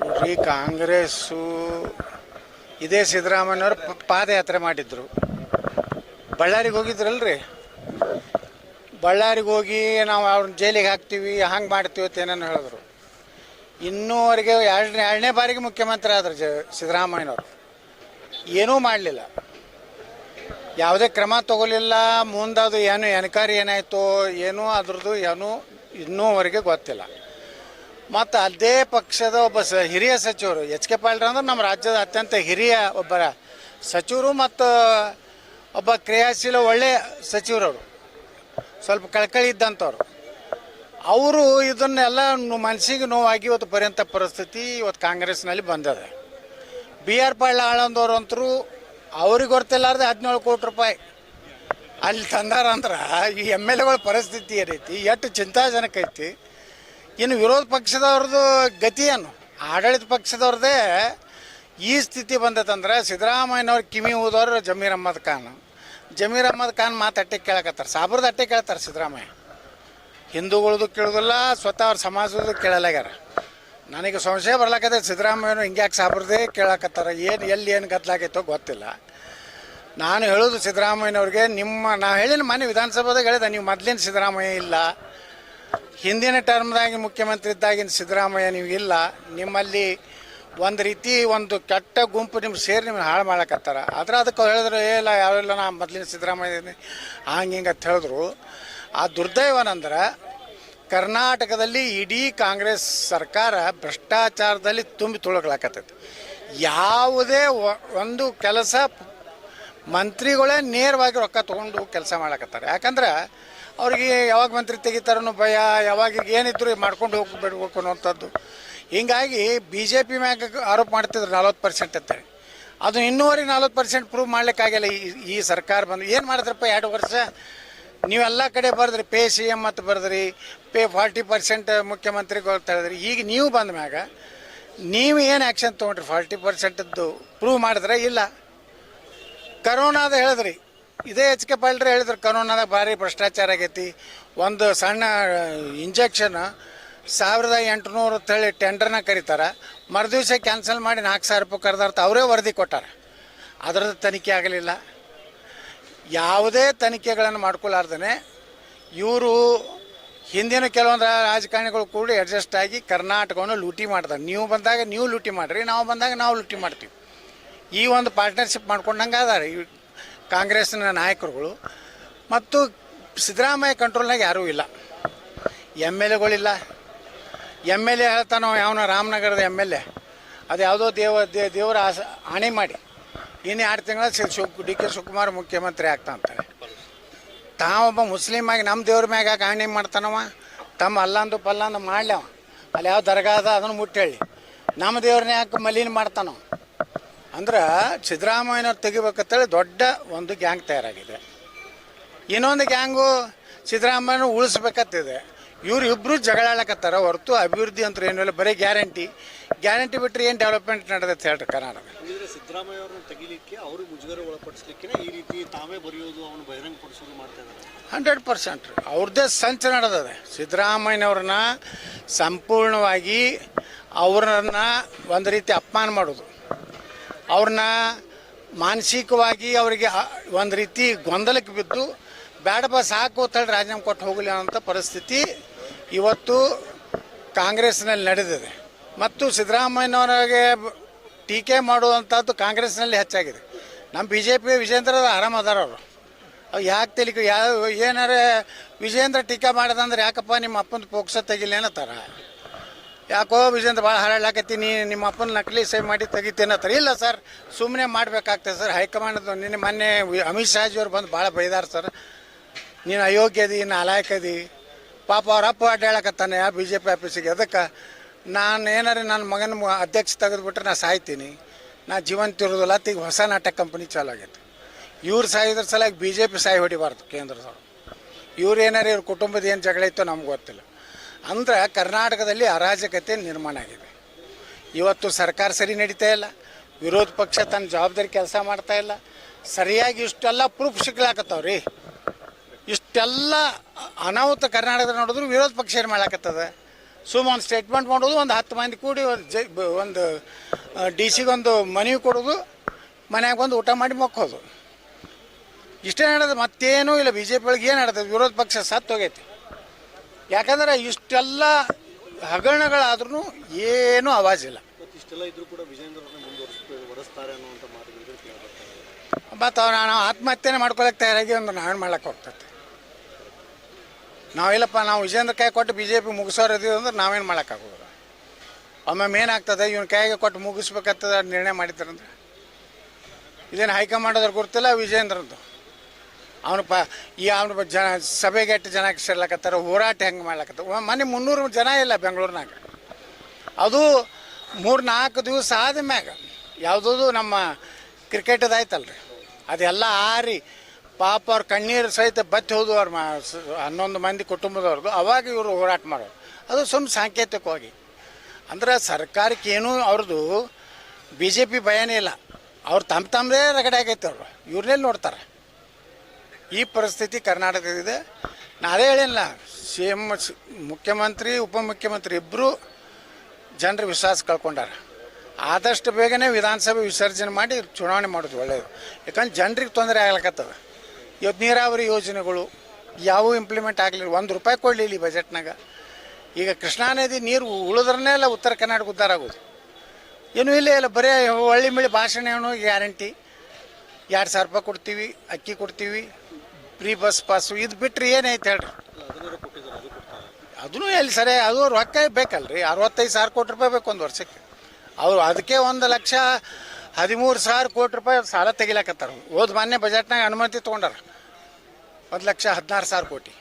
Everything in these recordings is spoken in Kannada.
ನೋಡ್ರಿ ಕಾಂಗ್ರೆಸ್ಸು, ಇದೇ ಸಿದ್ದರಾಮಯ್ಯವ್ರು ಪಾದಯಾತ್ರೆ ಮಾಡಿದ್ರು. ಬಳ್ಳಾರಿಗೆ ಹೋಗಿದ್ರಲ್ರಿ? ಬಳ್ಳಾರಿಗೆ ಹೋಗಿ ನಾವು ಅವ್ರನ್ನ ಜೈಲಿಗೆ ಹಾಕ್ತೀವಿ, ಹಂಗೆ ಮಾಡ್ತೀವಿ ಅಂತ ಏನೇನು ಹೇಳಿದ್ರು. ಇನ್ನೂವರೆಗೆ, ಎರಡನೇ ಎರಡನೇ ಬಾರಿಗೆ ಮುಖ್ಯಮಂತ್ರಿ ಆದ್ರು ಜ, ಸಿದ್ದರಾಮಯ್ಯನವರು. ಏನೂ ಮಾಡಲಿಲ್ಲ. ಯಾವುದೇ ಕ್ರಮ ತಗೋಲಿಲ್ಲ ಮುಂದದು ಏನು ಎನ್ಕ್ವೈರಿ ಏನಾಯಿತು, ಏನೂ ಅದ್ರದ್ದು ಏನೂ ಇನ್ನೂವರೆಗೆ ಗೊತ್ತಿಲ್ಲ. ಮತ್ತು ಅದೇ ಪಕ್ಷದ ಒಬ್ಬ ಸ ಹಿರಿಯ ಸಚಿವರು ಎಚ್ ಕೆ ಪಾಟೀಲ್ ಅಂದ್ರೆ ನಮ್ಮ ರಾಜ್ಯದ ಅತ್ಯಂತ ಹಿರಿಯ ಒಬ್ಬ ಸಚಿವರು ಮತ್ತು ಒಬ್ಬ ಕ್ರಿಯಾಶೀಲ ಒಳ್ಳೆಯ ಸಚಿವರವರು. ಸ್ವಲ್ಪ ಕಳ್ಕಳಿ ಇದ್ದಂಥವ್ರು ಅವರು ಇದನ್ನೆಲ್ಲ ಮನಸ್ಸಿಗೆ ನೋವಾಗಿ ಇವತ್ತು ಪರ್ಯಂತ ಪರಿಸ್ಥಿತಿ ಇವತ್ತು ಕಾಂಗ್ರೆಸ್ನಲ್ಲಿ ಬಂದದೆ. ಬಿ ಆರ್ ಪಾಳ್ಯ ಆಳಂದವ್ರು ಅಂತರೂ ಅವ್ರಿಗೆ ಗೊತ್ತಿಲ್ಲಾರ್ದೆ ಹದಿನೇಳು ಕೋಟಿ ರೂಪಾಯಿ. ಅಲ್ಲಿ ತಂದಾರ ಅಂದ್ರೆ ಈ ಎಂ ಎಲ್ ಎಗಳ ಪರಿಸ್ಥಿತಿ ಏನೈತಿ? ಎಷ್ಟು ಚಿಂತಾಜನಕ ಐತಿ ಇನ್ನು ವಿರೋಧ ಪಕ್ಷದವ್ರದ್ದು ಗತಿ ಏನು? ಆಡಳಿತ ಪಕ್ಷದವ್ರದ್ದೇ ಈ ಸ್ಥಿತಿ ಬಂದತಂದ್ರೆ ಸಿದ್ದರಾಮಯ್ಯನವ್ರ ಕಿಮಿ ಊದವ್ರು ಜಮೀರ್ ಅಹ್ಮದ್ ಖಾನ್. ಜಮೀರ್ ಅಹಮದ್ ಖಾನ್ ಮಾತು ಅಟ್ಟೆ ಕೇಳಕತ್ತಾರ. ಸಾಬ್ರದ ಅಟ್ಟೆ ಕೇಳ್ತಾರೆ ಸಿದ್ದರಾಮಯ್ಯ. ಹಿಂದೂಗಳದು ಕೇಳೋದಿಲ್ಲ, ಸ್ವತಃ ಅವ್ರ ಸಮಾಜದ್ದು ಕೇಳಲಾಗ್ಯಾರ. ನನಗೆ ಸಂಶಯ ಬರ್ಲಾಕತ್ತೆ ಸಿದ್ದರಾಮಯ್ಯನು ಹಿಂಗ್ಯಾಕೆ ಸಾಬ್ರದೇ ಕೇಳಕತ್ತಾರ? ಏನು, ಎಲ್ಲಿ ಏನು ಗದ್ದಲಾಗೈತೋ ಗೊತ್ತಿಲ್ಲ. ನಾನು ಹೇಳೋದು ಸಿದ್ದರಾಮಯ್ಯನವ್ರಿಗೆ, ನಿಮ್ಮ, ನಾ ಹೇಳಿನ ಮನೆ ವಿಧಾನಸಭಾದಾಗ ಹೇಳಿದೆ, ನೀವು ಮೊದ್ಲಿನ ಸಿದ್ದರಾಮಯ್ಯ ಇಲ್ಲ. ಹಿಂದಿನ ಟರ್ಮ್ದಾಗಿ ಮುಖ್ಯಮಂತ್ರಿ ಇದ್ದಾಗಿನ ಸಿದ್ದರಾಮಯ್ಯ ನೀವು ಇಲ್ಲ, ನಿಮ್ಮಲ್ಲಿ ಒಂದು ರೀತಿ ಒಂದು ಕೆಟ್ಟ ಗುಂಪು ನಿಮ್ಗೆ ಸೇರಿ ನಿಮ್ಗೆ ಹಾಳು ಮಾಡಕತ್ತಾರ. ಆದ್ರೆ ಅದಕ್ಕೆ ಹೇಳಿದ್ರು, ಏ ಇಲ್ಲ ಯಾವೆಲ್ಲ ನಾ ಮೊದಲಿನ ಸಿದ್ದರಾಮಯ್ಯ ಹಂಗೆ ಹಿಂಗೆ ಅಂತ ಹೇಳಿದ್ರು. ಆ ದುರ್ದೈವನಂದ್ರೆ ಕರ್ನಾಟಕದಲ್ಲಿ ಇಡೀ ಕಾಂಗ್ರೆಸ್ ಸರ್ಕಾರ ಭ್ರಷ್ಟಾಚಾರದಲ್ಲಿ ತುಂಬಿ ತುಳುಕಲಾಕತ್ತೈತಿ. ಯಾವುದೇ ಒಂದು ಕೆಲಸ ಮಂತ್ರಿಗಳೇ ನೇರವಾಗಿ ರೊಕ್ಕ ತೊಗೊಂಡು ಕೆಲಸ ಮಾಡಕತ್ತಾರೆ. ಯಾಕಂದ್ರೆ ಅವ್ರಿಗೆ ಯಾವಾಗ ಮಂತ್ರಿ ತೆಗಿತಾರನೋ ಭಯ, ಯಾವಾಗ ಏನಿದ್ರು ಮಾಡ್ಕೊಂಡು ಹೋಗಿ ಬಿಡ್ಬೇಕು ಅನ್ನೋಂಥದ್ದು ಹಿಂಗಾಗಿ ಬಿ ಜೆ ಪಿ ಮ್ಯಾಗ ಆರೋಪ ಮಾಡ್ತಿದ್ರು ನಲ್ವತ್ತು ಪರ್ಸೆಂಟ್ ಅಂತಾರೆ ಅದು ಇನ್ನೂವರೆಗೆ ನಲ್ವತ್ತು ಪರ್ಸೆಂಟ್ ಪ್ರೂವ್ ಮಾಡ್ಲಿಕ್ಕಾಗಿಲ್ಲ ಈ ಈ ಸರ್ಕಾರ ಬಂದು. ಏನು ಮಾಡಿದ್ರಪ್ಪ ಎರಡು ವರ್ಷ? ನೀವೆಲ್ಲ ಕಡೆ ಬರೆದ್ರಿ, ಪೇ ಸಿ ಎಂ ಮತ್ತು ಬರೆದ್ರಿ, ಪೇ ಫಾರ್ಟಿ ಪರ್ಸೆಂಟ್ ಮುಖ್ಯಮಂತ್ರಿಗಳು ಹೇಳಿದ್ರಿ. ಈಗ ನೀವು ಬಂದ ಮ್ಯಾಗ ನೀವು ಏನು ಆ್ಯಕ್ಷನ್ ತೊಗೊಂಡ್ರಿ? ಫಾರ್ಟಿ ಪರ್ಸೆಂಟದ್ದು ಪ್ರೂವ್ ಮಾಡಿದ್ರೆ ಇಲ್ಲ. ಕರೋನಾದ ಹೇಳಿದ್ರಿ. ಇದೇ ಎಚ್ ಕೆ ಹೇಳಿದ್ರು ಕರೋನಾದಾಗ ಭಾರಿ ಭ್ರಷ್ಟಾಚಾರ ಆಗೈತಿ. ಒಂದು ಸಣ್ಣ ಇಂಜೆಕ್ಷನ್ ಸಾವಿರದ ಎಂಟುನೂರು ಅಂತೇಳಿ ಟೆಂಡರ್ನ ಕರೀತಾರೆ. ಮರುದಿವ್ಸ ಕ್ಯಾನ್ಸಲ್ ಮಾಡಿ ನಾಲ್ಕು ಸಾವಿರ ರೂಪಾಯಿ ಕರೆದಾರ್ಥ ಅವರೇ ವರದಿ ಕೊಟ್ಟಾರ. ಅದರದ್ದು ತನಿಖೆ ಆಗಲಿಲ್ಲ. ಯಾವುದೇ ತನಿಖೆಗಳನ್ನು ಮಾಡ್ಕೊಲಾರ್ದೇ ಇವರು ಹಿಂದಿನ ಕೆಲವೊಂದು ರಾಜಕಾರಣಿಗಳು ಕೂಡ ಅಡ್ಜಸ್ಟ್ ಆಗಿ ಕರ್ನಾಟಕವನ್ನು ಲೂಟಿ ಮಾಡ್ತಾರೆ ನೀವು ಬಂದಾಗ ನೀವು ಲೂಟಿ ಮಾಡಿರಿ, ನಾವು ಬಂದಾಗ ನಾವು ಲೂಟಿ ಮಾಡ್ತೀವಿ. ಈ ಒಂದು ಪಾರ್ಟ್ನರ್ಶಿಪ್ ಮಾಡ್ಕೊಂಡಂಗೆ ಅದಾರೆ ಈ ಕಾಂಗ್ರೆಸ್ನ ನಾಯಕರುಗಳು ಮತ್ತು ಸಿದ್ದರಾಮಯ್ಯ ಕಂಟ್ರೋಲ್ನಾಗ ಯಾರೂ ಇಲ್ಲ. ಎಂ ಎಲ್ ಎಗಳಿಲ್ಲ. ಎಂ ಎಲ್ ಎ ಹೇಳ್ತಾನೋ ಯಾವನ ರಾಮನಗರದ ಎಂ ಎಲ್ ಎ. ಅದು ಯಾವುದೋ ದೇವ ದೇವರ ಆಸ, ಆಣೆ ಮಾಡಿ. ಇನ್ನು ಎರಡು ತಿಂಗಳ ಶಿವ್, ಡಿ ಕೆ ಶಿವಕುಮಾರ್ ಮುಖ್ಯಮಂತ್ರಿ ಆಗ್ತಾ ಅಂತಾರೆ. ತಾವೊಬ್ಬ ಮುಸ್ಲಿಮ್ ಆಗಿ ನಮ್ಮ ದೇವ್ರ ಮ್ಯಾಗ ಆಣೆ ಮಾಡ್ತಾನವ? ತಮ್ಮ ಅಲ್ಲಂದು ಪಲ್ಲಂದು ಮಾಡ್ಲವ. ಅಲ್ಲಿ ಯಾವ ದರ್ಗಾದ ಅದ ಅದನ್ನು ಮುಟ್ಟೇಳಿ. ನಮ್ಮ ದೇವ್ರನ್ನ ಯಾಕೆ ಮಲೀನ ಮಾಡ್ತಾನವ? ಅಂದ್ರೆ ಸಿದ್ದರಾಮಯ್ಯನವ್ರು ತೆಗಿಬೇಕಂತೇಳಿ ದೊಡ್ಡ ಒಂದು ಗ್ಯಾಂಗ್ ತಯಾರಾಗಿದೆ. ಇನ್ನೊಂದು ಗ್ಯಾಂಗು ಸಿದ್ದರಾಮಯ್ಯನ ಉಳಿಸ್ಬೇಕತ್ತಿದೆ ಇವ್ರು ಇಬ್ಬರು ಜಗಳಾಡಕತ್ತಾರ ಹೊರತು ಅಭಿವೃದ್ಧಿ ಅಂತ ಏನು ಇಲ್ಲ ಬರೀ ಗ್ಯಾರಂಟಿ. ಗ್ಯಾರಂಟಿ ಬಿಟ್ಟರೆ ಏನು ಡೆವಲಪ್ಮೆಂಟ್ ನಡೆದೈತೆ ಹೇಳ್ರಿ ಕರ್ನಾಟಕ. ಅಂದ್ರೆ ಸಿದ್ದರಾಮಯ್ಯ ಅವ್ರನ್ನ ತೆಗಿಲಿಕ್ಕೆ ಅವ್ರಿಗೆ ಮುಜುಗರ ಒಳಪಡಿಸ್ಲಿಕ್ಕೆ ಈ ರೀತಿ ತಾವೇ ಬರೆಯೋದು ಅವನು ಬಹಿರಂಗ ಪಡಿಸೋದು ಮಾಡ್ತಾ ಹಂಡ್ರೆಡ್ ಪರ್ಸೆಂಟ್ ರೀ. ಅವ್ರದ್ದೇ ಸಂಚ ನಡೆದದೆ. ಸಿದ್ದರಾಮಯ್ಯನವ್ರನ್ನ ಸಂಪೂರ್ಣವಾಗಿ ಅವ್ರನ್ನ ಒಂದು ರೀತಿ ಅಪಮಾನ ಮಾಡೋದು. ಅವ್ರನ್ನ ಮಾನಸಿಕವಾಗಿ ಅವರಿಗೆ ಒಂದು ರೀತಿ ಗೊಂದಲಕ್ಕೆ ಬಿದ್ದು ಬೇಡಪ್ಪ ಸಾಕು ತಳ್ಳಿ ರಾಜೀನಾಮೆ ಕೊಟ್ಟು ಹೋಗಲಿ ಅನ್ನೋಂಥ ಪರಿಸ್ಥಿತಿ ಇವತ್ತು ಕಾಂಗ್ರೆಸ್ನಲ್ಲಿ ನಡೆದಿದೆ. ಮತ್ತು ಸಿದ್ದರಾಮಯ್ಯನವರಿಗೆ ಟೀಕೆ ಮಾಡುವಂಥದ್ದು ಕಾಂಗ್ರೆಸ್ನಲ್ಲಿ ಹೆಚ್ಚಾಗಿದೆ. ನಮ್ಮ ಬಿ ಜೆ ಪಿ ವಿಜೇಂದ್ರ ಆರಾಮ ಅದಾರ ಅವರು. ಅವು ಯಾಕೆ ತಿಳಿಕೆ ಯಾವ ಏನಾರ ವಿಜೇಂದ್ರ ಟೀಕೆ ಮಾಡಿದಂದ್ರೆ ಯಾಕಪ್ಪ ನಿಮ್ಮ ಅಪ್ಪನ ಪೋಕ್ಸ ತೆಗಿಲ್ಲ ಅನ್ನತ್ತಾರ? ಯಾಕೋ ವಿಜೇಂದ್ರ ಭಾಳ ಹಾರಾಡ್ಲಾಕತ್ತೀನಿ ನಿಮ್ಮ ಅಪ್ಪನ ನಕಲಿ ಸೈ ಮಾಡಿ ತೆಗಿತೀನತ್ತರ ಇಲ್ಲ ಸರ್ ಸುಮ್ಮನೆ ಮಾಡಬೇಕಾಗ್ತದೆ ಸರ್. ಹೈಕಮಾಂಡ್ ನಿನ್ನೆ ಮೊನ್ನೆ ಅಮಿತ್ ಶಾಜಿಯವ್ರು ಬಂದು ಭಾಳ ಬೈದಾರ ಸರ್. ನೀನು ಅಯೋಗ್ಯದಿ ನಾಲಾಯಕದಿ ಪಾಪ ಅವ್ರ ಅಪ್ಪ ಅಡ್ಡಾಳಕತ್ತಾನೆ ಆ ಬಿ ಜೆ ಪಿ ಆಫೀಸಿಗೆ. ಅದಕ್ಕೆ ನಾನು ಏನಾರ ನನ್ನ ಮಗನ ಅಧ್ಯಕ್ಷ ತೆಗೆದುಬಿಟ್ರೆ ನಾ ಸಾಯ್ತೀನಿ. ನಾ ಜೀವಂತ ಇರೋದಿಲ್ಲ ಈಗ ಹೊಸ ನಾಟಕ ಕಂಪ್ನಿ ಚಾಲು ಆಗೈತೆ. ಇವ್ರು ಸಾಯಿದ್ರ ಸಲಾಗಿ ಬಿ ಜೆ ಪಿ ಸಾಯಿ ಹೊಡಿಬಾರ್ದು ಕೇಂದ್ರದವ್ರು ಇವ್ರು ಏನಾರು ಇವ್ರ ಕುಟುಂಬದ ಏನು ಜಗಳ ಇತ್ತೋ ನಮ್ಗೆ ಗೊತ್ತಿಲ್ಲ. ಅಂದ್ರೆ ಕರ್ನಾಟಕದಲ್ಲಿ ಅರಾಜಕತೆ ನಿರ್ಮಾಣ ಆಗಿದೆ. ಇವತ್ತು ಸರ್ಕಾರ ಸರಿ ನಡೀತಾ ಇಲ್ಲ. ವಿರೋಧ ಪಕ್ಷ ತನ್ನ ಜವಾಬ್ದಾರಿ ಕೆಲಸ ಮಾಡ್ತಾ ಇಲ್ಲ. ಸರಿಯಾಗಿ ಇಷ್ಟೆಲ್ಲ ಪ್ರೂಫ್ ಸಿಗ್ಲಾಕತ್ತಾವ್ರಿ. ಇಷ್ಟೆಲ್ಲ ಅನಾಹುತ ಕರ್ನಾಟಕದ ನೋಡಿದ್ರು ವಿರೋಧ ಪಕ್ಷ ಏನು ಮಾಡಾಕತ್ತದ ಸುಮ್ಮ ಒಂದು ಸ್ಟೇಟ್ಮೆಂಟ್ ಮಾಡೋದು, ಒಂದು ಹತ್ತು ಮಂದಿ ಕೂಡಿ ಒಂದು ಜೈ, ಒಂದು ಡಿ ಸಿಗೊಂದು ಮನವಿ ಕೊಡೋದು, ಮನ್ಯಾಗ ಬಂದು ಊಟ ಮಾಡಿ ಮಕ್ಕೋದು. ಇಷ್ಟೇ ನಡೆದ ಮತ್ತೇನೂ ಇಲ್ಲ. ಬಿ ಜೆ ಪಿ ಒಳಗೆ ಏನು ನಡೆದ ವಿರೋಧ ಪಕ್ಷ ಸತ್ತು ಹೋಗೈತಿ ಯಾಕಂದ್ರೆ ಇಷ್ಟೆಲ್ಲ ಹಗರಣಗಳಾದ್ರೂ ಏನೂ ಆವಾಜಿಲ್ಲ. ಇಲ್ಲ ಇಷ್ಟೆಲ್ಲ ಇದ್ರೂ ಕೂಡ ವಿಜೇಂದ್ರ ಅನ್ನುವಂಥ ಮಾತುಗಳು ಮತ್ತು ನಾವು ಆತ್ಮಹತ್ಯೆನೇ ಮಾಡ್ಕೊಳಕ್ಕೆ ತಯಾರಾಗಿ ಒಂದು ನಾನು ಮಾಡಕ್ಕೆ ಹೋಗ್ತೈತೆ. ನಾವಿಲ್ಲಪ್ಪ ನಾವು ವಿಜೇಂದ್ರ ಕೈ ಕೊಟ್ಟು ಬಿ ಜೆ ಪಿ ಮುಗಿಸೋರು ಇದೀವಿ ಅಂದ್ರೆ ನಾವೇನು ಮಾಡೋಕ್ಕಾಗೋದು ಒಮ್ಮೊಮ್ಮೆ ಏನಾಗ್ತದೆ ಇವನ ಕೈಗೆ ಕೊಟ್ಟು ಮುಗಿಸ್ಬೇಕಾಗ್ತದ ನಿರ್ಣಯ ಮಾಡಿದ್ದಾರಂದ್ರೆ. ಇದೇನು ಹೈಕಮಾಂಡದವ್ರು ಗೊತ್ತಿಲ್ಲ ವಿಜೇಂದ್ರದ್ದು ಅವನು ಪ ಈ ಅವನು ಜನ, ಸಭೆಗೆ ಎಷ್ಟು ಜನ ಸೇರ್ಲಕತ್ತಾರ, ಹೋರಾಟ ಹೆಂಗೆ ಮಾಡ್ಲಕತ್ತಾರ? ಮನೆ ಮುನ್ನೂರು ಜನ ಇಲ್ಲ ಬೆಂಗಳೂರಿನಾಗ. ಅದು ಮೂರು ನಾಲ್ಕು ದಿವಸ ಆದ ಮ್ಯಾಗ, ಯಾವುದದು ನಮ್ಮ ಕ್ರಿಕೆಟ್ ಆಯ್ತಲ್ರಿ. ಅದೆಲ್ಲ ಆರಿ ಪಾಪ ಅವ್ರ ಕಣ್ಣೀರು ಸಹಿತ ಬತ್ತಿ ಹೋದು ಅವ್ರ ಮ ಹನ್ನೊಂದು ಮಂದಿ ಕುಟುಂಬದವ್ರದ್ದು ಅವಾಗ ಇವರು ಹೋರಾಟ ಮಾಡೋರು. ಅದು ಸುಮ್ಮ ಸಾಂಕೇತಿಕವಾಗಿ. ಅಂದ್ರೆ ಸರ್ಕಾರಕ್ಕೆ ಏನು ಅವ್ರದ್ದು ಬಿ ಜೆ ಪಿ ಭಯನೇ ಇಲ್ಲ. ಅವ್ರು ತಮ್ಮ ತಮ್ಮದೇ ರಗಡೆ ಆಗೈತೆ ಅವರು. ಇವ್ರನ್ನೆಲ್ಲಿ ನೋಡ್ತಾರೆ. ಈ ಪರಿಸ್ಥಿತಿ ಕರ್ನಾಟಕದಿದೆ ನಾ ಅದೇ ಹೇಳಿಲ್ಲ ಸಿ ಎಂ ಮುಖ್ಯಮಂತ್ರಿ, ಉಪಮುಖ್ಯಮಂತ್ರಿ ಇಬ್ಬರು ಜನರ ವಿಶ್ವಾಸ ಕಳ್ಕೊಂಡಾರ. ಆದಷ್ಟು ಬೇಗನೆ ವಿಧಾನಸಭೆ ವಿಸರ್ಜನೆ ಮಾಡಿ ಚುನಾವಣೆ ಮಾಡೋದು ಒಳ್ಳೆಯದು ಯಾಕಂದ್ರೆ ಜನರಿಗೆ ತೊಂದರೆ ಆಗ್ಲಕತ್ತದ. ಇವತ್ತು ನೀರಾವರಿ ಯೋಜನೆಗಳು ಯಾವೂ ಇಂಪ್ಲಿಮೆಂಟ್ ಆಗಲಿಲ್ಲ. ಒಂದು ರೂಪಾಯಿ ಕೊಡಲಿಲ್ಲ ಈ ಬಜೆಟ್ನಾಗ. ಈಗ ಕೃಷ್ಣಾ ನದಿ ನೀರು ಉಳಿದ್ರನ್ನೇ ಅಲ್ಲ ಉತ್ತರ ಕರ್ನಾಟಕ ಉದ್ಧಾರ ಆಗೋದು. ಏನೂ ಇಲ್ಲ ಇಲ್ಲ ಬರೀ ಒಳ್ಳೆ ಮಿಳಿ ಭಾಷಣ ಗ್ಯಾರಂಟಿ. ಎರಡು ಸಾವಿರ ರೂಪಾಯಿ ಕೊಡ್ತೀವಿ, ಅಕ್ಕಿ ಕೊಡ್ತೀವಿ. Free bus pass. ಇದು ಬಿಟ್ಟರೆ ಏನೈತೆ ಹೇಳ್ರಿ? ಅದೂ ಎಲ್ಲಿ ಸರಿ, ಅದು ರೊಕ್ಕ ಬೇಕಲ್ರಿ. ಅರವತ್ತೈದು ಸಾವಿರ ಕೋಟಿ ರೂಪಾಯಿ ಬೇಕು ಒಂದು ವರ್ಷಕ್ಕೆ. ಅವರು ಅದಕ್ಕೆ ಒಂದು ಲಕ್ಷ ಹದಿಮೂರು ಸಾವಿರ ಕೋಟಿ ರೂಪಾಯಿ ಸಾಲ ತೆಗಿಲಾಕತ್ತಾರ. ಹೋದ ಮಾನ್ಯ ಬಜೆಟ್ನಾಗ ಅನುಮತಿ ತೊಗೊಂಡಾರ. ಒಂದು ಲಕ್ಷ ಹದಿನಾರು ಸಾವಿರ ಕೋಟಿ.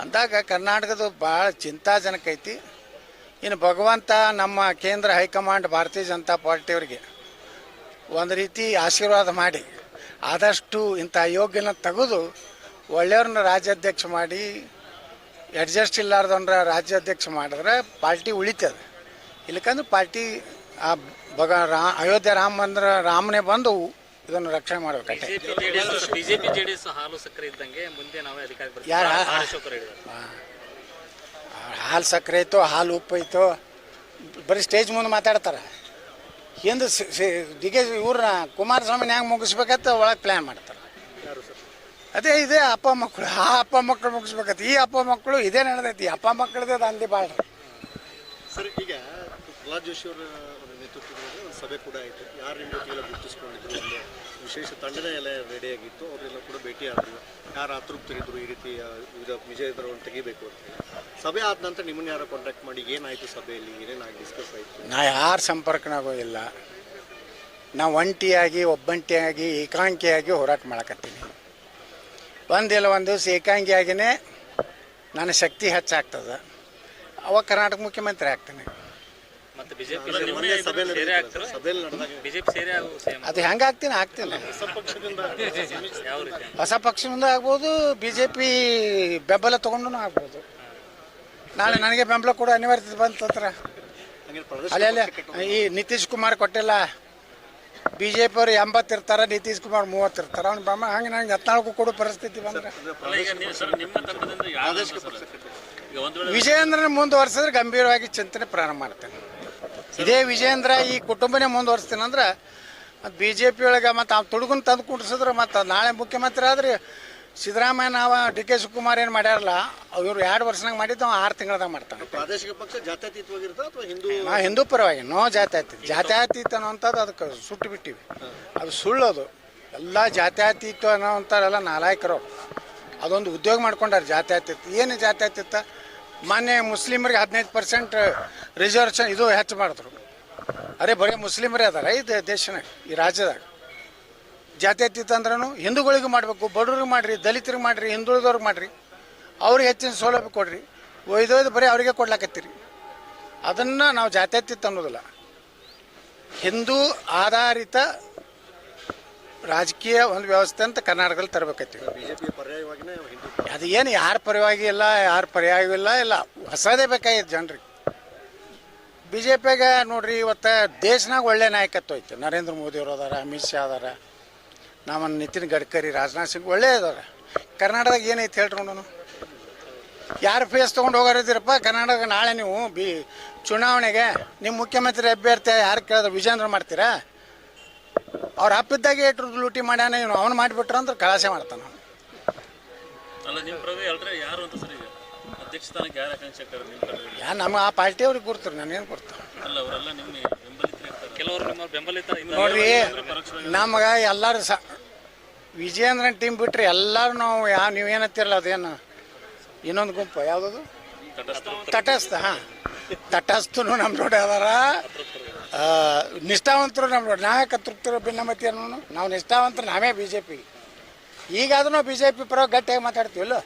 ಅಂದಾಗ ಕರ್ನಾಟಕದ ಭಾಳ ಚಿಂತಾಜನಕ ಐತಿ. ಇನ್ನು ಭಗವಂತ ನಮ್ಮ ಕೇಂದ್ರ ಹೈಕಮಾಂಡ್ ಭಾರತೀಯ ಜನತಾ ಪಾರ್ಟಿಯವರಿಗೆ ಒಂದು ರೀತಿ ಆಶೀರ್ವಾದ ಮಾಡಿ. ಆದಷ್ಟು ಇಂಥ ಯೋಗ್ಯನ ತೆಗೆದು ಒಳ್ಳೆಯವ್ರನ್ನ ರಾಜ್ಯಾಧ್ಯಕ್ಷ ಮಾಡಿ ಅಡ್ಜಸ್ಟ್ ಇಲ್ಲಾರ್ದವ್ರ ರಾಜ್ಯಾಧ್ಯಕ್ಷ ಮಾಡಿದ್ರೆ ಪಾರ್ಟಿ ಉಳಿತದೆ. ಇಲ್ಲಕಂದ್ರೆ ಪಾರ್ಟಿ ಆ ಭಗ ರಾ ಅಯೋಧ್ಯೆ ರಾಮ ಮಂದಿರ ರಾಮನೇ ಬಂದು ಇದನ್ನು ರಕ್ಷಣೆ ಮಾಡಬೇಕಂತೆ ಬಿಜೆಪಿ ಜೆಡಿಎಸ್ ಬಿಜೆಪಿ ಜೆಡಿಎಸ್ ಹಾಲು ಸಕ್ಕರೆ ಇದ್ದಂಗೆ ಮುಂದೆ ನಾವೇ ಅಧಿಕಾರ ಬರ್ತೀವಿ. ಯಾರ? ಹಾಲು ಸಕ್ಕರೆ ಐತೋ ಹಾಲು ಉಪ್ಪು ಐತೋ ಬರೀ ಸ್ಟೇಜ್ ಮುಂದೆ ಮಾತಾಡ್ತಾರೆ. ಹಿಂದೆ ಡಿ ಕೆ ಇವ್ರನ್ನ ಕುಮಾರಸ್ವಾಮಿನ ಹೆಂಗೆ ಮುಗಿಸ್ಬೇಕಂತ ಒಳಗೆ ಪ್ಲ್ಯಾನ್ ಮಾಡ್ತಾರೆ. ಅದೇ ಇದೇ ಅಪ್ಪ ಮಕ್ಕಳು ಆ ಅಪ್ಪ ಮಕ್ಕಳು ಮುಗಿಸ್ಬೇಕಂತ. ಈ ಅಪ್ಪ ಮಕ್ಕಳು ಇದೇ ನಡೆದೈತಿ. ಅಪ್ಪ ಮಕ್ಕಳದೇ ದಂಧೆ ಭಾಳ ಸರ್, ಈಗ ಪ್ರಹ್ಲಾದ್ ಜೋಶಿ ಅವರ ಒಂದು ನೇತೃತ್ವದಲ್ಲಿ ಸಭೆ ಕೂಡ ಆಯಿತು ಯಾರು ನಿಮ್ಮ ಗುರುತಿಸ್ಕೊಂಡಿದ್ರು? ವಿಶೇಷ ತಂಡನೇ ಎಲ್ಲ ರೆಡಿಯಾಗಿತ್ತು ಅವರೆಲ್ಲ ಕೂಡ ಭೇಟಿ ಆದರು ಯಾರು ಅತೃಪ್ತರಿದ್ರು ಈ ರೀತಿ ವಿಜಯದರವನ್ನು ತೆಗಿಬೇಕು ಅಂತ ಸಭೆ ಆದ ನಂತರ ನಿಮ್ಮನ್ನ ಯಾರು ಕಾಂಟ್ಯಾಕ್ಟ್ ಮಾಡಿ ಏನಾಯಿತು ಸಭೆಯಲ್ಲಿ, ಏನೇನಾಗಿ ಡಿಸ್ಕಸ್ ಆಯಿತು? ನಾ ಯಾರ ಸಂಪರ್ಕನಾಗೂ ಇಲ್ಲ. ನಾ ಒಂಟಿಯಾಗಿ, ಒಬ್ಬಂಟಿಯಾಗಿ, ಏಕಾಂಗಿಯಾಗಿ ಹೋರಾಟ ಮಾಡಕತ್ತೀನಿ. ಒಂದಿಲ್ಲ, ಒಂದು ದಿವಸ ಏಕಾಂಗಿಯಾಗಿನೇ ನನ್ನ ಶಕ್ತಿ ಹೆಚ್ಚಾಗ್ತದೆ. ಅವಾಗ ಕರ್ನಾಟಕ ಮುಖ್ಯಮಂತ್ರಿ ಆಗ್ತೀನಿ. ಮತ್ತೆ ಬಿಜೆಪಿ ಮೊನ್ನೆ ಸೇರಿ ನಡೆದಿತ್ತಲ್ಲ ಆಗ್ತಾರೆ ಸರ್, ಸಭೆಯಲ್ಲಿ ಬಿಜೆಪಿ ಸೇರಿ ಆಗು. ಸೇಮ್ ಅದು ಹೆಂಗೆ ಆಗ್ತೀನಿ ಆಗ್ತೀನಿ ಹೊಸ ಪಕ್ಷದಿಂದ ಯಾವ ರೀತಿ? ಹೊಸ ಪಕ್ಷದಿಂದ ಆಗ್ಬೋದು ಬಿ ಜೆ ಪಿ ಬೆಂಬಲ ತೊಗೊಂಡು ಆಗ್ಬೋದು. ನಾಳೆ ನನಗೆ ಬೆಂಬಲ ಕೂಡ ಅನಿವಾರ್ಯತೆ ಬಂತಂತ್ರ ಹಂಗೆ ಅಲ್ಲೇ ಅಲ್ಲೇ ಈ ನಿತೀಶ್ ಕುಮಾರ್ ಕೊಟ್ಟಿಲ್ಲ. ಬಿ ಜೆ ಎಂಬತ್ತು ಇರ್ತಾರೆ ನಿತೀಶ್ ಕುಮಾರ್ ಮೂವತ್ತು ಇರ್ತಾರೆ ಅವ್ನು ಬಮ್ಮ ಹಂಗೆ ನಂಗೆ ಹದಿನಾಲ್ಕು ಕೊಡೋ ಪರಿಸ್ಥಿತಿ ಬಂದ್ರೆ. ವಿಜಯೇಂದ್ರನ ಮುಂದುವರ್ಸಿದ್ರೆ ಗಂಭೀರವಾಗಿ ಚಿಂತನೆ ಪ್ರಾರಂಭ ಮಾಡ್ತೇನೆ. ಇದೇ ವಿಜೇಂದ್ರ ಈ ಕುಟುಂಬನೇ ಮುಂದುವರ್ಸ್ತೀನಿ ಅಂದ್ರೆ ಮತ್ತು ಬಿ ಜೆ ಪಿ ಒಳಗೆ ಮತ್ತು ಅವ್ನು ತುಡುಗನ್ ತಂದು ಕುಂಡ್ಸಿದ್ರೆ ಮತ್ತು ನಾಳೆ ಮುಖ್ಯಮಂತ್ರಿ ಆದ್ರೆ ಸಿದ್ದರಾಮಯ್ಯ ನಾವ ಡಿ ಕೆ ಶಿವಕುಮಾರ್ ಏನು ಮಾಡ್ಯಾರಲ್ಲ ಇವ್ರು ಎರಡು ವರ್ಷನಾಗ ಮಾಡಿದ್ದು ಅವ್ನು ಆರು ತಿಂಗಳದಾಗ ಮಾಡ್ತಾನೆ. ಪ್ರಾದೇಶಿಕ ಪಕ್ಷ ಜಾತ್ಯತೀತವಾಗಿರುತ್ತಾ ಅಥವಾ ಹಿಂದೂ ನಾವು ಹಿಂದೂ ಪರವಾಗಿ ನೋ ಜಾತ್ಯತೀತ. ಜಾತ್ಯತೀತ ಅನ್ನೋಂಥದ್ದು ಅದಕ್ಕೆ ಸುಟ್ಟು ಬಿಟ್ಟಿವಿ. ಅದು ಸುಳ್ಳು ಅದು ಎಲ್ಲ ಜಾತ್ಯತೀತ ಅಂತಾರಲ್ಲ ನಾಲಾಯಕರು. ಅದೊಂದು ಉದ್ಯೋಗ ಮಾಡ್ಕೊಂಡಾರೆ ಜಾತ್ಯತೀತ. ಏನು ಜಾತ್ಯತೀತ? ಮೊನ್ನೆ ಮುಸ್ಲಿಮರಿಗೆ ಹದಿನೈದು ಪರ್ಸೆಂಟ್ ರಿಸರ್ವೇಷನ್ ಇದು ಹೆಚ್ಚು ಮಾಡಿದ್ರು. ಅರೆ, ಬರೀ ಮುಸ್ಲಿಮರೇ ಅದಾರ ಈ ದೇಶನಾಗ ಈ ರಾಜ್ಯದಾಗ. ಜಾತ್ಯತೀತ ಅಂದ್ರೂ ಹಿಂದೂಗಳಿಗೂ ಮಾಡಬೇಕು, ಬಡವ್ರಿಗೆ ಮಾಡಿರಿ, ದಲಿತರಿಗೆ ಮಾಡಿರಿ, ಹಿಂದುಳಿದವ್ರಿಗೆ ಮಾಡಿರಿ. ಅವ್ರಿಗೆ ಹೆಚ್ಚಿನ ಸೌಲಭ್ಯ ಕೊಡ್ರಿ. ಒಯ್ದೊಯ್ದು ಬರೀ ಅವರಿಗೆ ಕೊಡ್ಲಾಕತ್ತಿರಿ. ಅದನ್ನು ನಾವು ಜಾತ್ಯತೀತ ಅನ್ನೋದಿಲ್ಲ. ಹಿಂದೂ ಆಧಾರಿತ ರಾಜಕೀಯ ಒಂದು ವ್ಯವಸ್ಥೆ ಅಂತ ಕರ್ನಾಟಕದಲ್ಲಿ ತರಬೇಕೈತಿ. ಬಿಜೆಪಿಯ ಪರ್ಯಾಯವಾಗಿನೇ ಹಿಂದೂ ಅದು ಏನು ಯಾರ ಪರವಾಗಿ ಇಲ್ಲ ಯಾರ ಪರ್ಯಾಯವಿಲ್ಲ ಇಲ್ಲ ಹೊಸದೇ ಬೇಕಾಗಿತ್ತು ಜನರಿಗೆ. ಬಿ ಜೆ ಪಿಗೆ ನೋಡ್ರಿ ಇವತ್ತು ದೇಶನಾಗ ಒಳ್ಳೆ ನಾಯಕತ್ವ ಐತೆ. ನರೇಂದ್ರ ಮೋದಿ ಅವರು ಅದಾರ ಅಮಿತ್ ಶಾ ಅದಾರ ನಮ್ಮ ನಿತಿನ್ ಗಡ್ಕರಿ ರಾಜನಾಥ್ ಸಿಂಗ್ ಒಳ್ಳೆ ಅದಾರ. ಕರ್ನಾಟಕದಾಗ ಏನೈತೆ ಹೇಳ್ರಿ ನೋಡೋಣ. ಯಾರು ಫೇಸ್ ತೊಗೊಂಡು ಹೋಗೋರಿದ್ದೀರಪ್ಪ ಕರ್ನಾಟಕ ನಾಳೆ ನೀವು ಬಿ ಚುನಾವಣೆಗೆ ನಿಮ್ಮ ಮುಖ್ಯಮಂತ್ರಿ ಅಭ್ಯರ್ಥಿ ಯಾರು ಕೇಳಿದ್ರೆ ವಿಜೇಂದ್ರ ಮಾಡ್ತೀರಾ? ಅವ್ರು ಹಪ್ಪಿದ್ದಾಗೆ ಇಟ್ಟು ಲೂಟಿ ಮಾಡ್ಯಾನ ಇವನು. ಅವ್ನು ಮಾಡಿಬಿಟ್ರ ಅಂದ್ರೆ ಕಳಾಸೆ ಮಾಡ್ತಾನ ಅವ್ನು. ಅಲ್ಲ ನಿಮ್ಮ ಪ್ರವೇ ಅಲ್ರಿ ಯಾರು ಅಂತ ಸರ್ ಈಗ ಅಧ್ಯಕ್ಷ ಸ್ಥಾನಕ್ಕೆ ಯಾರು ಆಕಾಂಕ್ಷಿ ಆಗ್ತಾರೆ ನಿಮ್ಮ ಪ್ರವೇ ಯಾ ನಮ್ಮ ಆ ಪಾರ್ಟಿಯವ್ರಿಗೆ ಕೊಡ್ತಾರೆ ನನಗೇನು ಕೊಡ್ತಾರೆ. ಅಲ್ಲ ಅವರೆಲ್ಲ ನಿಮ್ಮ ಬೆಂಬಲಿತರು ಇರ್ತಾರೆ. ಕೆಲವರು ನಿಮ್ಮ ಬೆಂಬಲಿತ ಇನ್ನು ನೋಡ್ರಿ ನಮಗೆ ಎಲ್ಲರೂ ಸ ವಿಜಯೇಂದ್ರನ್ ಟೀಮ್ ಬಿಟ್ರೆ ಎಲ್ಲರೂ ನಾವು ಯಾವ ನೀವೇನಂತಿರಲ್ಲ ಅದೇನು? ಇನ್ನೊಂದು ಗುಂಪು ಯಾವುದದು? ತಟಸ್ಥ. ಹಾಂ. ತಟಸ್ಥನು ನಮ್ಮ ಜೋಡಿ ಅದಾರ ನಿಷ್ಠಾವಂತರು ನಮ್ಮ ನಾವೇ ಕರ್ತೃಪ್ತರು ಭಿನ್ನಮತಿ ಅನ್ನೋನು. ನಾವು ನಿಷ್ಠಾವಂತರು ನಾವೇ ಬಿ ಜೆ ಪಿ ಈಗಾದ್ರೂ ನಾವು ಬಿ ಜೆ ಪಿ ಪರ ಗಟ್ಟಿಯಾಗಿ ಮಾತಾಡ್ತೀವಲ್ಲ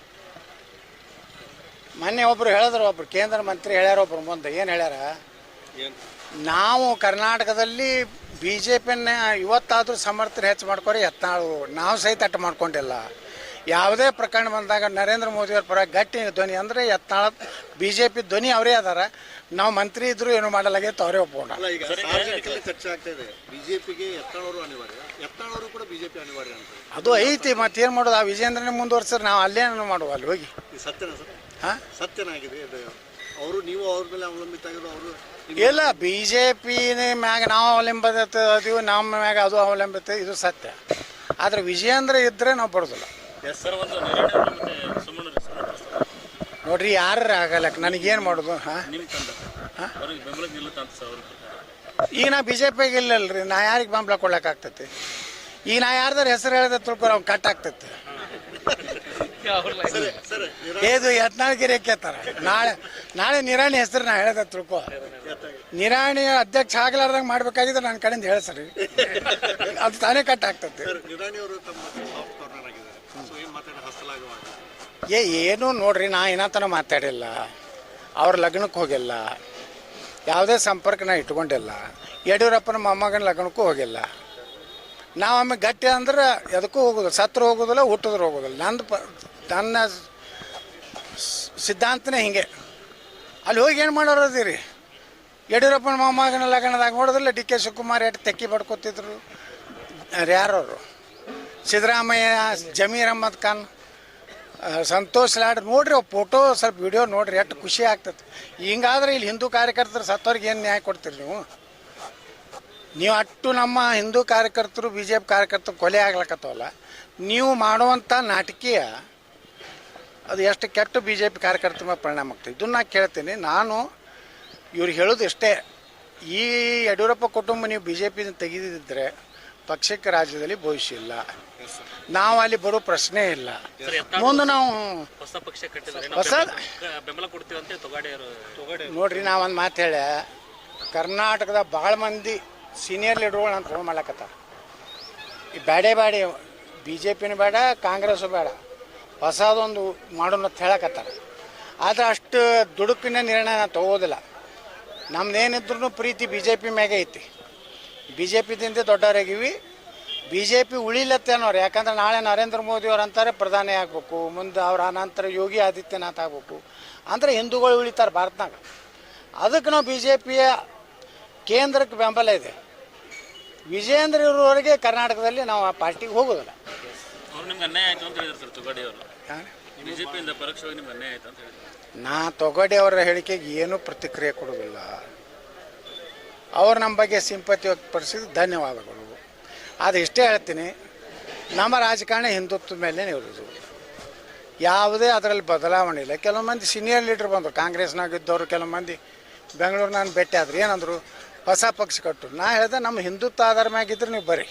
ಮೊನ್ನೆ ಒಬ್ರು ಹೇಳಿದ್ರು ಒಬ್ರು ಕೇಂದ್ರ ಮಂತ್ರಿ ಹೇಳ್ಯಾರ ಒಬ್ರು ಮುಂದೆ. ಏನು ಹೇಳ್ಯಾರ? ನಾವು ಕರ್ನಾಟಕದಲ್ಲಿ ಬಿ ಜೆ ಪಿನ ಇವತ್ತಾದರೂ ಸಮರ್ಥನೆ ಹೆಚ್ಚು ಮಾಡ್ಕೊರಿ ಯತ್ನಾಳು. ನಾವು ಸಹಿತ ಅಟ್ಟು ಮಾಡ್ಕೊಂಡಿಲ್ಲ. ಯಾವುದೇ ಪ್ರಕರಣ ಬಂದಾಗ ನರೇಂದ್ರ ಮೋದಿಯವ್ರ ಪರ ಗಟ್ಟಿ ಧ್ವನಿ ಅಂದರೆ ಯತ್ನಾಳ ಬಿ ಜೆ ಪಿ ಧ್ವನಿ ಅವರೇ ಅದಾರ. ನಾವು ಮಂತ್ರಿ ಇದ್ರು ಏನು ಮಾಡಲಾಗಿತ್ತು ಅವರೇ ಒಪ್ಪೋಣ ಅಲ್ಲ ಈಗ ಸಾರ್ವಜನಿಕರಲ್ಲಿ ಚರ್ಚೆ ಆಗ್ತಾ ಇದೆ. ಬಿಜೆಪಿಗೆ ಯತ್ನಾಳವರು ಅನಿವಾರ್ಯ. ಯತ್ನಾಳವರು ಕೂಡ ಬಿಜೆಪಿ ಅನಿವಾರ್ಯ ಅಂತ. ಅದು ಐತಿ ಮತ್ತೇನು ಮಾಡೋದು? ಆ ವಿಜೇಂದ್ರನೇ ಮುಂದುವರ್ಸಿದ್ರೆ ನಾವು ಅಲ್ಲೇನು ಮಾಡುವ ಅಲ್ಲಿ ಹೋಗಿ. ಇದು ಸತ್ಯನ ಸರ್? ಹಾಂ? ಸತ್ಯನಾಗಿದೆ. ಇದು ಅವರು ನೀವು ಅವ್ರ ಮೇಲೆ ಅವಲಂಬಿತ ಆಗಿರೋ ಅವರು ಇಲ್ಲ ಬಿ ಜೆ ಪಿ ಮ್ಯಾಗ ನಾವು ಅವಲಂಬಿತ ಅದೀವಿ ನಮ್ಮ ಮ್ಯಾಗ ಅದು ಅವಲಂಬಿತ ಇದು ಸತ್ಯ. ಆದರೆ ವಿಜಯೇಂದ್ರ ಇದ್ದರೆ ನಾವು ಬರೋದಿಲ್ಲ. ನೋಡ್ರಿ ಯಾರು ಆಗಲ್ಲ ನನಗೇನು ಮಾಡೋದು ಹಾಂ? ಈಗ ನಾ ಬಿ ಜೆ ಪಿಗೆ ಇಲ್ಲಲ್ರಿ ನಾ ಯಾರಿಗೆ ಬೆಂಬಲ ಕೊಡ್ಲಿಕ್ಕಾಗ್ತೈತಿ ಈಗ ನಾ ಯಾರ್ದಾರ ಹೆಸರು ಹೇಳಿದ ತಿಳ್ಕೊ ಅವ್ನು ಕಟ್ ಆಗ್ತೈತಿ. ಏದು ಯತ್ನಾಳ್ಗಿರಿ ಕೇಳ್ತಾರ. ನಾಳೆ ನಾಳೆ ನಿರಾಣಿ ಹೆಸರು ನಾ ಹೇಳಿದೆ ತಿಳ್ಕೊ. ನಿರಾಣಿ ಅಧ್ಯಕ್ಷ ಆಗ್ಲಾರ್ದಂಗೆ ಮಾಡ್ಬೇಕಾಗಿದ್ರೆ ನನ್ನ ಕಡೆಯಿಂದ ಹೇಳಿ ಸರಿ. ಅದು ತಾನೇ ಕಟ್ ಆಗ್ತೈತಿ ಸರ್ ನಿರಾಣಿ ಅವರು ತಮ್ಮ ಸಾಫ್ಟ್ ಕಾರ್ನರ್ ಆಗಿದ್ದಾರೆ ಸೊ ಏನು ಮಾತಾಡಿ ಹಸ್ತಲಾಗುವಾಗ ಏ, ಏನು ನೋಡ್ರಿ, ನಾ ಏನತನ ಮಾತಾಡಿಲ್ಲ. ಅವ್ರ ಲಗ್ನಕ್ಕೆ ಹೋಗಿಲ್ಲ. ಯಾವುದೇ ಸಂಪರ್ಕ ನಾ ಇಟ್ಕೊಂಡಿಲ್ಲ. ಯಡಿಯೂರಪ್ಪನ ಮೊಮ್ಮಗನ ಲಗ್ನಕ್ಕೂ ಹೋಗಿಲ್ಲ. ನಾವು ಆಮೇಲೆ ಗಟ್ಟಿ ಅಂದ್ರೆ ಎದಕ್ಕೂ ಹೋಗೋದಿಲ್ಲ, ಸತ್ರ ಹೋಗೋದಿಲ್ಲ, ಹುಟ್ಟಿದ್ರು ಹೋಗೋದಿಲ್ಲ. ನಂದು ಪ ನನ್ನ ಸಿದ್ಧಾಂತನೇ ಹಿಂಗೆ. ಅಲ್ಲಿ ಹೋಗಿ ಏನು ಮಾಡೋರು ಅದೀರಿ? ಯಡಿಯೂರಪ್ಪನ ಮೊಮ್ಮಗನ ಲಗ್ನದಾಗ ನೋಡೋದಿಲ್ಲ ಡಿ ಕೆ ಶಿವಕುಮಾರ್ ಎಷ್ಟು ತೆಕ್ಕಿ ಪಡ್ಕೊತಿದ್ರು ಯಾರವರು ಸಿದ್ದರಾಮಯ್ಯ, ಜಮೀರ್ ಅಹಮದ್ ಖಾನ್. ಸಂತೋಷ್ ಲಾಡ್ ನೋಡ್ರಿ ಫೋಟೋ ಸ್ವಲ್ಪ ವಿಡಿಯೋ ನೋಡ್ರಿ, ಎಷ್ಟು ಖುಷಿ ಆಗ್ತದೆ ಹಿಂಗಾದ್ರೆ ಇಲ್ಲಿ ಹಿಂದೂ ಕಾರ್ಯಕರ್ತರು ಸತ್ತವ್ರಿಗೆ ಏನು ನ್ಯಾಯ ಕೊಡ್ತೀರಿ ನೀವು? ನೀವು ಅಟ್ಟು ನಮ್ಮ ಹಿಂದೂ ಕಾರ್ಯಕರ್ತರು ಬಿ ಜೆ ಪಿ ಕಾರ್ಯಕರ್ತರು ಕೊಲೆ ಆಗ್ಲಕತ್ತವಲ್ಲ, ನೀವು ಮಾಡುವಂಥ ನಾಟಕೀಯ ಅದು ಎಷ್ಟು ಕೆಟ್ಟ ಬಿ ಜೆ ಪಿ ಕಾರ್ಯಕರ್ತರ ಮೇಲೆ ಪರಿಣಾಮ ಆಗ್ತದೆ ಇದನ್ನ ನಾ ಕೇಳ್ತೀನಿ. ನಾನು ಇವ್ರಿಗೆ ಹೇಳೋದು ಇಷ್ಟೇ. ಈ ಯಡಿಯೂರಪ್ಪ ಕುಟುಂಬ ನೀವು ಬಿ ಜೆ ಪಿನ ತೆಗೆದಿದ್ದರೆ ಪಕ್ಷಕ್ಕೆ ರಾಜ್ಯದಲ್ಲಿ ಭವಿಷ್ಯ ಇಲ್ಲ ನಾವು ಅಲ್ಲಿ ಬರೋ ಪ್ರಶ್ನೆ ಇಲ್ಲ. ಮುಂದೆ ನಾವು ಹೊಸ ಪಕ್ಷ ಹೊಸ ಬೆಂಬಲ ಅಂತ ನೋಡ್ರಿ ನಾವು ಒಂದು ಮಾತು ಹೇಳ ಕರ್ನಾಟಕದ ಭಾಳ ಮಂದಿ ಸೀನಿಯರ್ ಲೀಡರ್ಗಳು ನಾನು ಫೋನ್ ಮಾಡ್ಲಕತ್ತಾರ. ಈ ಬ್ಯಾಡೇ ಬ್ಯಾಡೆ ಬಿ ಜೆ ಪಿನೂ ಬೇಡ ಕಾಂಗ್ರೆಸ್ ಬೇಡ ಹೊಸದೊಂದು ಮಾಡೋಣ ಅಂತ ಹೇಳಕತ್ತಾರ. ಆದ್ರೆ ಅಷ್ಟು ದುಡುಕಿನ ನಿರ್ಣಯ ನಾನು ತಗೋದಿಲ್ಲ. ನಮ್ದೇನಿದ್ರು ಪ್ರೀತಿ ಬಿ ಜೆ ಪಿ ಮ್ಯಾಗೆ ಐತಿ. ಬಿ ಜೆ ಪಿದಿಂದ ದೊಡ್ಡವರಾಗಿವಿ. ಬಿ ಜೆ ಪಿ ಯಾಕಂದ್ರೆ ನಾಳೆ ನರೇಂದ್ರ ಮೋದಿ ಅವ್ರು ಅಂತಾರೆ ಪ್ರಧಾನಿ ಆಗಬೇಕು ಮುಂದೆ ಅವ್ರ ಅನಂತರ ಯೋಗಿ ಆದಿತ್ಯನಾಥ್ ಆಗಬೇಕು. ಅಂದರೆ ಹಿಂದೂಗಳು ಉಳಿತಾರೆ ಭಾರತನಾಗ. ಅದಕ್ಕೆ ನಾವು ಬಿ ಜೆ ಪಿಯ ಕೇಂದ್ರಕ್ಕೆ ಬೆಂಬಲ ಇದೆ. ವಿಜೇಂದ್ರ ಇರುವವರೆಗೆ ಕರ್ನಾಟಕದಲ್ಲಿ ನಾವು ಆ ಪಾರ್ಟಿಗೆ ಹೋಗೋದಿಲ್ಲ. ನಾ ತೊಗಡೆ ಅವರ ಹೇಳಿಕೆಗೆ ಏನೂ ಪ್ರತಿಕ್ರಿಯೆ ಕೊಡೋದಿಲ್ಲ ಅವ್ರು ನಮ್ಮ ಬಗ್ಗೆ ಸಿಂಪತಿ ವ್ಯಕ್ತಪಡಿಸಿದ ಧನ್ಯವಾದಗಳು. ಅದು ಇಷ್ಟೇ ಹೇಳ್ತೀನಿ. ನಮ್ಮ ರಾಜಕಾರಣ ಹಿಂದುತ್ವದ ಮೇಲೆ ಇರೋದು ಯಾವುದೇ ಅದರಲ್ಲಿ ಬದಲಾವಣೆ ಇಲ್ಲ. ಕೆಲವು ಮಂದಿ ಸೀನಿಯರ್ ಲೀಡ್ರ್ ಬಂದರು. ಕಾಂಗ್ರೆಸ್ನಾಗಿದ್ದವರು ಕೆಲವು ಮಂದಿ ಬೆಂಗಳೂರು ನಾನು ಭೇಟಿ ಆದ್ರೆ. ಏನಂದ್ರು? ಹೊಸ ಪಕ್ಷ ಕಟ್ಟು. ನಾ ಹೇಳ್ದೆ ನಮ್ಮ ಹಿಂದುತ್ವ ಆಧಾರ ಮ್ಯಾಗಿದ್ರೆ ನೀವು ಬರ್ರಿ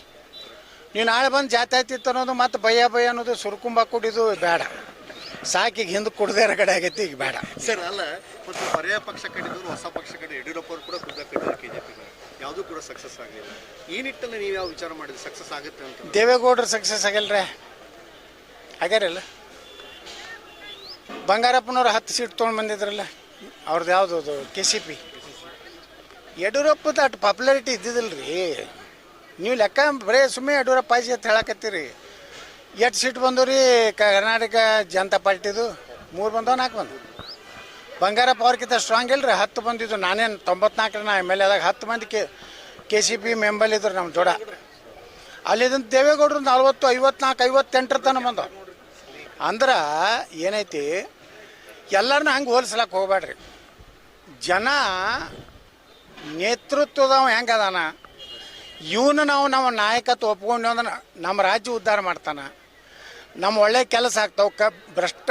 ನೀವು ನಾಳೆ ಬಂದು ಜಾತ್ಯಾತೀತ ಅನ್ನೋದು ಮತ್ತು ಭಯ ಭಯ ಅನ್ನೋದು ಸುರ್ಕುಂಬ ಕುಡಿದು ಬೇಡ. ಸಾಕಿಗೆ ಹಿಂದೆ ಕುಡ್ದೇ ಕಡೆ ಆಗೈತಿ ಈಗ ಬೇಡ. ಸರ್ ಅಲ್ಲ ಮತ್ತು ಪರ್ಯಾಯ ಪಕ್ಷ ಕಟ್ಟಿದವರು ಹೊಸ ಪಕ್ಷ ಕಡೆ ಯಡಿಯೂರಪ್ಪ ಅವರು ಕೂಡ ಕೆ ಕಟ್ಟಿದ್ರು ಪಿ ಯಾವುದೂ ಕೂಡ ಸಕ್ಸಸ್ ಆಗಲಿಲ್ಲ. ಈ ನಿಟ್ಟಲ್ಲಿ ನೀವು ಯಾವ ವಿಚಾರ ಮಾಡಿದ್ರೆ? ಸಕ್ಸಸ್ ಆಗುತ್ತೆ ಅಂತ. ದೇವೇಗೌಡರು ಸಕ್ಸಸ್ ಆಗಿಲ್ರಿ? ಆಗ್ಯಾರಲ್ಲ ಬಂಗಾರಪ್ಪನವ್ರು ಹತ್ತು ಸೀಟ್ ತೊಗೊಂಡು ಬಂದಿದ್ರಲ್ಲ ಅವ್ರದ್ದು ಯಾವುದು ಅದು? ಕೆ ಸಿ ಪಿ ಯಡಿಯೂರಪ್ಪದ ಅಷ್ಟು ಪಾಪ್ಯುಲಾರಿಟಿ ಇದ್ದಿದ್ದಿಲ್ಲ ರೀ ನೀವು ಲೆಕ್ಕ ಬರೀ ಸುಮ್ಮನೆ ಯಡಿಯೂರಪ್ಪ ಆಯ್ಸಿ ಅಂತ ಹೇಳಕತ್ತೀರಿ. ಎಷ್ಟು ಸೀಟ್ ಬಂದವು ರೀ ಕರ್ನಾಟಕ ಜನತಾ ಪಾರ್ಟಿದು? ಮೂರು ಬಂದವ, ನಾಲ್ಕು ಬಂದವು? ಪವರ್ ಅವ್ರಿಗಿಂತ ಸ್ಟ್ರಾಂಗ್ ಇಲ್ರಿ, ಹತ್ತು ಬಂದಿದ್ದು ನಾನೇನು ತೊಂಬತ್ನಾಲ್ಕರ ನಾ ಎಂ ಎಲ್ ಎದಾಗ ಹತ್ತು ಮಂದಿ K K C P member ಇದ್ರು ನಮ್ಮ ಜೋಡ. ಅಲ್ಲಿದ್ದಂತ ದೇವೇಗೌಡರು ನಲ್ವತ್ತು, ಐವತ್ನಾಲ್ಕು, ಐವತ್ತೆಂಟರ ತನಕ ಬಂದವು. ಅಂದ್ರೆ ಏನೈತಿ, ಎಲ್ಲರನ್ನ ಹಂಗೆ ಹೋಲಿಸ್ಲಕ್ಕೆ ಹೋಗ್ಬೇಡ್ರಿ ಜನ ನೇತೃತ್ವದವ ಹೆಂಗೆ ಅದಾನ? ಇವನು ನಾವು ನಮ್ಮ ನಾಯಕತ್ವ ಒಪ್ಕೊಂಡು ಅಂದ್ರೆ ನಮ್ಮ ರಾಜ್ಯ ಉದ್ಧಾರ ಮಾಡ್ತಾನೆ. ನಮ್ಮ ಒಳ್ಳೆ ಕೆಲಸ ಆಗ್ತಾವೆ. ಕ, ಭ್ರಷ್ಟ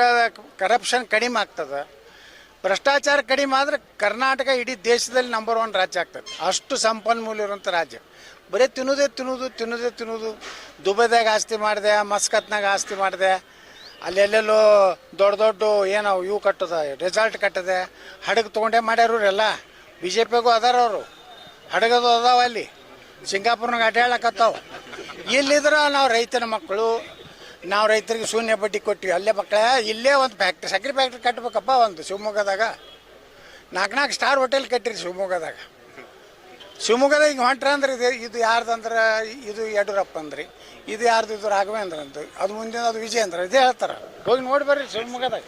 ಕರಪ್ಷನ್ ಕಡಿಮೆ ಆಗ್ತದೆ. ಭ್ರಷ್ಟಾಚಾರ ಕಡಿಮೆ ಆದರೆ ಕರ್ನಾಟಕ ಇಡೀ ದೇಶದಲ್ಲಿ ನಂಬರ್ ಒನ್ ರಾಜ್ಯ ಆಗ್ತದೆ. ಅಷ್ಟು ಸಂಪನ್ಮೂಲ ಇರುವಂಥ ರಾಜ್ಯ. ಬರೀ ತಿನ್ನೋದೇ ತಿನ್ನೋದು ತಿನ್ನೋದೇ ತಿನ್ನೋದು. ದುಬೈದಾಗ ಆಸ್ತಿ ಮಾಡಿದೆ, ಮಸ್ಕತ್ನಾಗ ಆಸ್ತಿ ಮಾಡಿದೆ. ಅಲ್ಲೆಲ್ಲೆಲ್ಲೋ ದೊಡ್ಡ ದೊಡ್ಡ ಏನೋ ಇವು ಕಟ್ಟದ ರೆಸಾರ್ಟ್ ಕಟ್ಟದೆ. ಹಡಗು ತೊಗೊಂಡೇ ಮಾಡ್ಯಾರ ಎಲ್ಲ. ಬಿ ಜೆ ಪಿಗೂ ಅದಾರ ಅವರು. ಹಡಗದು ಅದಾವ ಅಲ್ಲಿ. ಸಿಂಗಾಪುರ್ನಾಗ ಅಡ್ಡಾಡಕತ್ತಾವ ಇಲ್ಲಿದ್ರೆ ನಾವು ರೈತನ ಮಕ್ಕಳು ನಾವು ರೈತರಿಗೆ ಶೂನ್ಯ ಬಡ್ಡಿ ಕೊಟ್ಟಿವಿ ಅಲ್ಲೇ ಮಕ್ಕಳ, ಇಲ್ಲೇ ಒಂದು ಫ್ಯಾಕ್ಟ್ರಿ ಸಕ್ರೆ ಫ್ಯಾಕ್ಟ್ರಿ ಕಟ್ಟಬೇಕಪ್ಪ ಒಂದು ಶಿವಮೊಗ್ಗದಾಗ. ನಾಲ್ಕು ನಾಲ್ಕು ಸ್ಟಾರ್ ಹೋಟೆಲ್ ಕಟ್ಟಿರಿ ಶಿವಮೊಗ್ಗದಾಗ. ಶಿವಮೊಗ್ಗದಾಗ ಈಗ ಹೊಂಟ್ರ ಅಂದ್ರೆ ಇದು ಇದು ಯಾರ್ದಂದ್ರೆ ಇದು ಯಡಿಯೂರಪ್ಪ ಅಂದ್ರಿ. ಇದು ಯಾರ್ದು, ಇದು ರಾಘವೇಂದ್ರ ಅಂತ ಅದು ಮುಂದಿನ, ಅದು ವಿಜಯೇಂದ್ರ. ಇದೇ ಹೇಳ್ತಾರೆ. ಹೋಗಿ ನೋಡಿ ಬರ್ರಿ ಶಿವಮೊಗ್ಗದಾಗ.